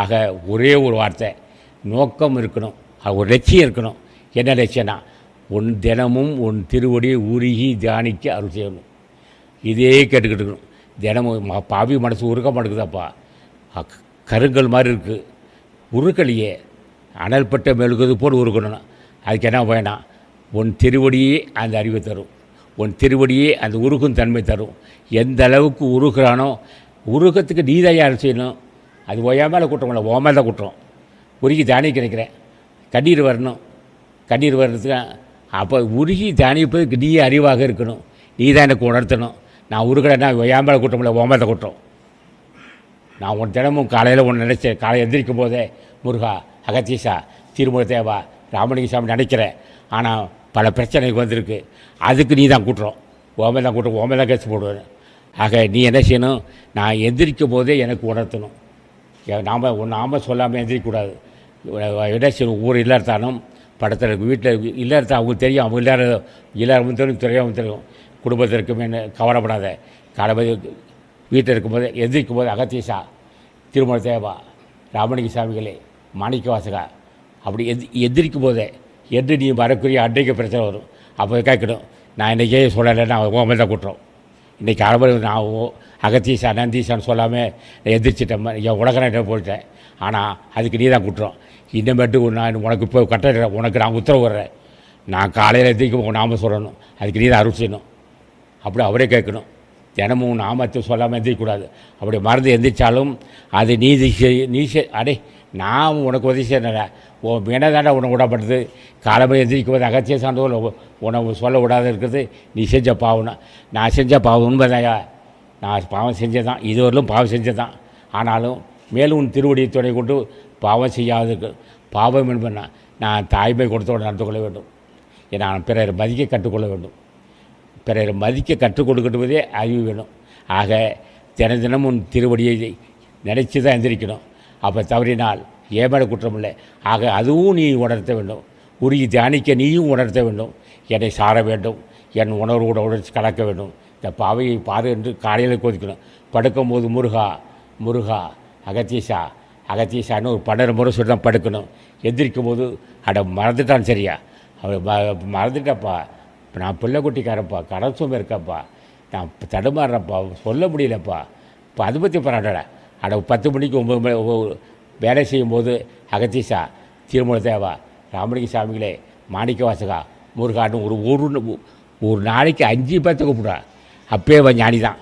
ஆக ஒரே ஒரு வார்த்தை நோக்கம் இருக்கணும் ஒரு லட்சியம் இருக்கணும். என்ன லட்சியம்னா உன் தினமும் உன் திருவடியை உருகி தியானிக்க அருள் செய்யணும். இதே கேட்டுக்கிட்டு இருக்கணும். தினமும் பாவி மனசு உருக்க மாட்டேங்குதாப்பா. கருங்கல் மாதிரி இருக்குது உருக்கலையே அனல்பட்ட மெழுகுது போல் உருக்கணும் அதுக்கு என்ன வேணாம் உன் திருவடியே அந்த அறிவை தரும். உன் திருவடியே அந்த உருகும் தன்மை தரும். எந்த அளவுக்கு உருகிறானோ உருகத்துக்கு நீதையாக செய்யணும்? அது ஓயாமல் மேலே குற்றம் இல்லை ஓ மேலே தான் உருகி தானியம் கிடைக்கிறேன் கண்ணீர் வரணும். கண்ணீர் வர்றதுக்கு அப்போ உருகி தியானிப்பதற்கு நீ அறிவாக இருக்கணும். நீ தான் எனக்கு உணர்த்தணும். நான் உருகலைன்னா என் கூட்டம் இல்லை உன் மேலே நான் உன் தினமும் காலையில் ஒன்று நினச்சேன் காலை எந்திரிக்கும் போதே முருகா அகத்தீஷா திருமுக தேவா ராமலிங்க சாமி நினைக்கிறேன். ஆனால் பல பிரச்சனைக்கு வந்திருக்கு. அதுக்கு நீ தான் கூட்டுறோம் ஓமை தான் கூட்டுறோம் ஓமை தான் கேஸ் போடுவேன். ஆக நீ என்ன செய்யணும்? நான் எந்திரிக்கும் போதே எனக்கு உணர்த்தணும். நாம் ஒன்று சொல்லாமல் எந்திரிக்கக்கூடாது. என்ன ஊர் இல்லாட்டாலும் படத்தில் வீட்டில் இல்லாத அவங்க தெரியும் அவங்க இல்லாத இல்லாதவங்க தெரியும் தெரியாமல் தெரியும். குடும்பத்திற்கும் என்ன கவலைப்படாத. கடவுள் வீட்டில் இருக்கும்போது எந்திரிக்கும் போது அகத்தீசா திருமண தேவா ராமலிங்க சாமிகளே மாணிக்க வாசகா அப்படி எதி எந்திரிக்கும் போதே என்று நீ வரக்கூடிய அன்றைக்கு பிரச்சனை வரும். அப்போ கேட்கணும் நான் இன்றைக்கே சொல்லலை நான் ஓமல் தான் கூட்டுறோம் இன்றைக்கி அரபு நான் ஓ- அகத்தீசா நந்தீசான்னு சொல்லாமல் எதிர்ச்சிட்டேன் என் உலகம் போயிட்டேன். ஆனால் அதுக்கு நீ தான் குற்றம் இன்னமேட்டு நான் உனக்கு இப்போ கட்ட உனக்கு நான் உத்தரவு வர்றேன். நான் காலையில் எந்திரிக்கும் நாம சொல்லணும். அதுக்கு நீ தான் அருள் செய்யணும். அப்படி அவரே கேட்கணும். தினமும் நாமத்தை சொல்லாமல் எந்திரிக்கூடாது அப்படி மறந்து எந்திரிச்சாலும் அது நீதி நீ செய் அடே நான் உனக்கு உதவி செய்யறேன்டா உன் வினதாண்டா உனக்கு விடப்பட்டது காலமே எந்திரிக்கும் போது அகத்திய சார்ந்தோல் உனக்கு சொல்ல விடாத இருக்கிறது. நீ செஞ்ச பாவம்னா நான் செஞ்ச பாவம் உண்மைதாயா நான் பாவம் செஞ்சதான் இதுவரையிலும் பாவம் செஞ்சதான். ஆனாலும் மேலும் உன் திருவடியை துணை கொண்டு பாவம் செய்யாதது பாவம் என்பன நான் தாய்மை கொடுத்தோடு நடந்து கொள்ள வேண்டும். நான் பிறர் மதிக்க கற்றுக்கொள்ள வேண்டும். பிறர் மதிக்க கற்றுக் கொடுக்கட்டுவதே அறிவு வேணும். ஆக தின தினம் உன் திருவடியை நினச்சி தான் எந்திரிக்கணும். அப்போ தவறினால் ஏமேல குற்றம் இல்லை ஆக அதுவும் நீ உணர்த்த வேண்டும். உருகி தியானிக்க நீயும் உணர்த்த வேண்டும். என்னை சார வேண்டும். என் உணர்வோட உணர்ச்சி கலக்க வேண்டும். இந்த பாவையை பாரு என்று காலையில் கொதிக்கணும். படுக்கும்போது முருகா முருகா அகத்தீஷா அகத்தீஷான்னு ஒரு பன்னெண்டு முறை சொல்லி தான் படுக்கணும். எந்திரிக்கும் போது அட மறந்துட்டான் சரியா. அவன் ம- மறந்துட்டப்பா. இப்போ நான் பிள்ளைக்குட்டிக்காரப்பா கடன் சுமை இருக்கப்பா. நான் தடுமாறுறப்பா சொல்ல முடியலப்பா. இப்போ அதை பற்றி பரவாயில்ல அட பத்து மணிக்கு ஒம்பது மணி வேலை செய்யும்போது அகத்தீசா திருமண தேவா ராமலிங்க சாமிகளே மாணிக்க வாசகா முருகாட்டும் ஒரு ஒரு ஒரு நாளைக்கு அஞ்சு பேர்த்த கூப்பிடுறா. அப்பயே ஞானி தான்